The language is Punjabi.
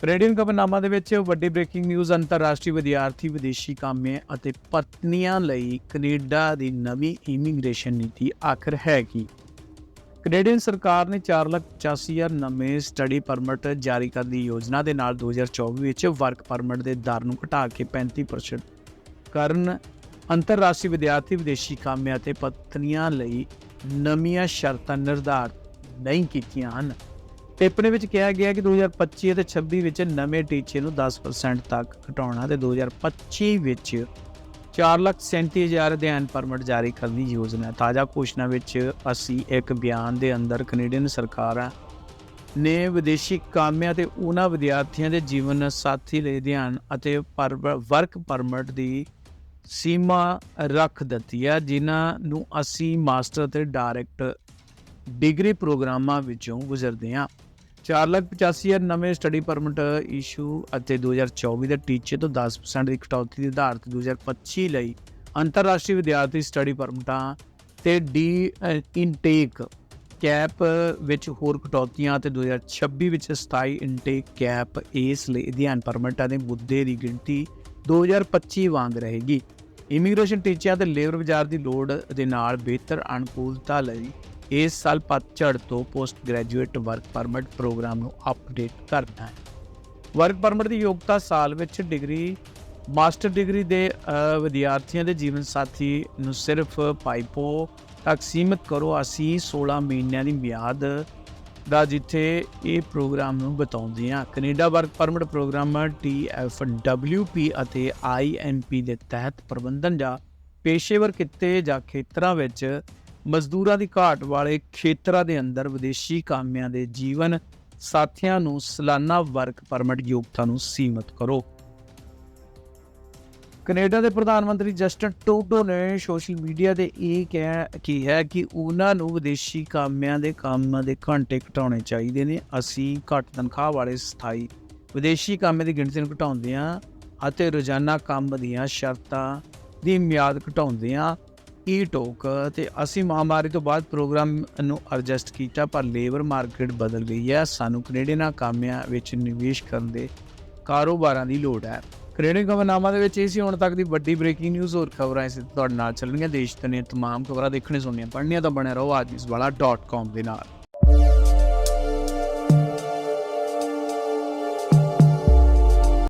ਕੈਨੇਡੀਅਨ ਖਬਰਨਾਮਾ ਦੇ ਵਿੱਚ ਵੱਡੀ ਬ੍ਰੇਕਿੰਗ ਨਿਊਜ਼, ਅੰਤਰਰਾਸ਼ਟਰੀ ਵਿਦਿਆਰਥੀ, ਵਿਦੇਸ਼ੀ ਕਾਮੇ ਅਤੇ ਪਤਨੀਆਂ ਲਈ ਕੈਨੇਡਾ ਦੀ ਨਵੀਂ ਇਮੀਗ੍ਰੇਸ਼ਨ ਨੀਤੀ ਆਖਰ ਹੈ ਕੀ ਕੈਨੇਡੀਅਨ ਸਰਕਾਰ ਨੇ 485000 ਨਵੇਂ ਸਟੱਡੀ ਪਰਮਿਟ ਜਾਰੀ ਕਰਨ ਦੀ ਯੋਜਨਾ ਦੇ ਨਾਲ 2024 ਵਿੱਚ ਵਰਕ ਪਰਮਿਟ ਦੇ ਦਰ ਨੂੰ ਘਟਾ ਕੇ 35% ਕਰਨ ਅੰਤਰਰਾਸ਼ਟਰੀ ਵਿਦਿਆਰਥੀ, ਵਿਦੇਸ਼ੀ ਕਾਮਿਆਂ ਅਤੇ ਪਤਨੀਆਂ ਲਈ ਨਵੀਆਂ ਸ਼ਰਤਾਂ ਨਿਰਧਾਰਤ ਨਹੀਂ ਕੀਤੀਆਂ ਹਨ। ਟਿੱਪਣੀ ਵਿੱਚ ਕਿਹਾ ਗਿਆ ਕਿ 2025 ਅਤੇ 26 ਵਿੱਚ ਨਵੇਂ ਟੀਚੇ ਨੂੰ 10% ਤੱਕ ਘਟਾਉਣਾ ਤੇ 2025 ਵਿੱਚ 437000 ਅਧਿਐਨ ਪਰਮਿਟ ਜਾਰੀ ਕਰਨ ਦੀ ਯੋਜਨਾ ਹੈ। ਤਾਜ਼ਾ ਘੋਸ਼ਣਾ ਵਿੱਚ ਅਸੀਂ ਇੱਕ ਬਿਆਨ ਦੇ ਅੰਦਰ ਕੈਨੇਡੀਅਨ ਸਰਕਾਰਾਂ ਨੇ ਵਿਦੇਸ਼ੀ ਕਾਮਿਆਂ ਤੇ ਉਹਨਾਂ ਵਿਦਿਆਰਥੀਆਂ ਦੇ ਜੀਵਨ ਸਾਥੀ ਲਈ ਅਧਿਐਨ ਅਤੇ ਵਰਕ ਪਰਮਿਟ ਦੀ ਸੀਮਾ ਰੱਖ ਦਿੱਤੀ ਹੈ, ਜਿਨ੍ਹਾਂ ਨੂੰ ਅਸੀਂ ਮਾਸਟਰ ਅਤੇ ਡਾਇਰੈਕਟ ਡਿਗਰੀ ਪ੍ਰੋਗਰਾਮਾਂ ਵਿੱਚੋਂ ਗੁਜ਼ਰਦੇ ਹਾਂ। 485000 ਨਵੇਂ ਸਟੱਡੀ ਪਰਮਿਟ ਇਸ਼ੂ ਅਤੇ 2024 ਦੇ ਟੀਚੇ ਤੋਂ 10% ਦੀ ਕਟੌਤੀ ਦੇ ਆਧਾਰ ਤੇ 2025 ਲਈ ਅੰਤਰਰਾਸ਼ਟਰੀ ਵਿਦਿਆਰਥੀ ਸਟੱਡੀ ਪਰਮਿਟਾਂ ਤੇ ਡੀ ਇਨਟੇਕ ਕੈਪ ਵਿੱਚ ਹੋਰ ਕਟੌਤੀਆਂ ਤੇ 2026 ਵਿੱਚ ਸਥਾਈ ਇਨਟੇਕ ਕੈਪ ਇਸ ਲਈ ਅਧਿਐਨ ਪਰਮਿਟਾਂ ਦੇ ਮੁੱਦੇ ਦੀ ਗਿਣਤੀ 2025 ਵਾਂਗ ਰਹੇਗੀ। ਇਮੀਗ੍ਰੇਸ਼ਨ ਟੀਚਿਆਂ ਤੇ ਲੇਬਰ ਬਾਜ਼ਾਰ ਦੀ ਲੋੜ ਦੇ ਨਾਲ ਬਿਹਤਰ ਅਨੁਕੂਲਤਾ ਲਈ ਇਸ ਸਾਲ ਪਤਝੜ ਤੋਂ post graduate work permit programme ਨੂੰ ਅਪਡੇਟ ਕਰਨਾ ਹੈ। ਵਰਕ ਪਰਮਿਟ ਦੀ ਯੋਗਤਾ ਸਾਲ ਵਿੱਚ ਡਿਗਰੀ, ਮਾਸਟਰ ਡਿਗਰੀ ਦੇ ਵਿਦਿਆਰਥੀਆਂ ਦੇ ਜੀਵਨ ਸਾਥੀ ਨੂੰ ਸਿਰਫ ਪਾਈਪੋ ਤੱਕ ਸੀਮਿਤ ਕਰੋ। ਅਸੀਂ 16 ਮਹੀਨਿਆਂ ਦੀ ਮਿਆਦ ਦਾ ਜਿੱਥੇ ਇਹ ਪ੍ਰੋਗਰਾਮ ਨੂੰ ਬਤਾਉਂਦੇ ਹਾਂ। Canada work permit programme TFWP ਅਤੇ INP ਦੇ ਤਹਿਤ ਪ੍ਰਬੰਧਨ ਜਾਂ ਪੇਸ਼ੇਵਰ ਕਿੱਤੇ ਜਾਂ ਖੇਤਰਾਂ ਵਿੱਚ ਮਜ਼ਦੂਰਾਂ ਦੀ ਘਾਟ ਵਾਲੇ ਖੇਤਰਾਂ ਦੇ ਅੰਦਰ ਵਿਦੇਸ਼ੀ ਕਾਮਿਆਂ ਦੇ ਜੀਵਨ, ਸਾਥੀਆਂ ਨੂੰ ਸਾਲਾਨਾ ਵਰਕ ਪਰਮਿਟ ਯੋਗਤਾ ਨੂੰ ਸੀਮਿਤ ਕਰੋ। ਕੈਨੇਡਾ ਦੇ ਪ੍ਰਧਾਨ ਮੰਤਰੀ ਜਸਟਨ ਟਰੂਡੋ ਨੇ ਸੋਸ਼ਲ ਮੀਡੀਆ ਤੇ ਇਹ ਕਹਿ ਕੀ ਹੈ ਕਿ ਉਹਨਾਂ ਨੂੰ ਵਿਦੇਸ਼ੀ ਕਾਮਿਆਂ ਦੇ ਕੰਮ ਦੇ ਘੰਟੇ ਘਟਾਉਣੇ ਚਾਹੀਦੇ ਨੇ। ਅਸੀਂ ਘੱਟ ਤਨਖਾਹ ਵਾਲੇ ਸਥਾਈ ਵਿਦੇਸ਼ੀ ਕਾਮਿਆਂ ਦੀ ਗਿਣਤੀ ਨੂੰ ਘਟਾਉਂਦੇ ਹਾਂ ਅਤੇ ਰੋਜ਼ਾਨਾ ਕੰਮ ਦੀਆਂ ਸ਼ਰਤਾਂ ਦੀ ਮਿਆਦ ਘਟਾਉਂਦੇ ਹਾਂ। ਈ ਟੋਕ ਤੇ ਅਸੀਂ ਮਹਾਮਾਰੀ ਤੋਂ ਬਾਅਦ ਪ੍ਰੋਗਰਾਮ ਨੂੰ ਐਡਜਸਟ ਕੀਤਾ, ਪਰ ਲੇਬਰ ਮਾਰਕੀਟ ਬਦਲ ਗਈ ਹੈ। ਸਾਨੂੰ ਕੈਨੇਡੀਅਨ ਕਾਮਿਆਂ ਵਿੱਚ ਨਿਵੇਸ਼ ਕਰਨ ਦੇ ਕਾਰੋਬਾਰਾਂ ਦੀ ਲੋੜ ਹੈ। ਕੈਨੇਡੀਅਨ ਖਬਰਨਾਮਾ ਦੇ ਵਿੱਚ ਇਹ ਸੀ, ਹੁਣ ਤੱਕ ਦੀ ਵੱਡੀ ਬ੍ਰੇਕਿੰਗ ਨਿਊਜ਼ ਹੋਰ ਖਬਰਾਂ ਇਸੇ ਤੁਹਾਡੇ ਨਾਲ ਚੱਲਣਗੀਆਂ। ਦੇਸ਼ ਦੁਨੀਆ ਤਮਾਮ ਖਬਰਾਂ ਦੇਖਣੇ ਸੁਣਨੀਆਂ, ਪੜ੍ਹਨੀਆਂ ਤਾਂ ਬਣਿਆ ਰਹੋ ਆਜਿਸਵਾਲਾ.com ਦੇ ਨਾਲ।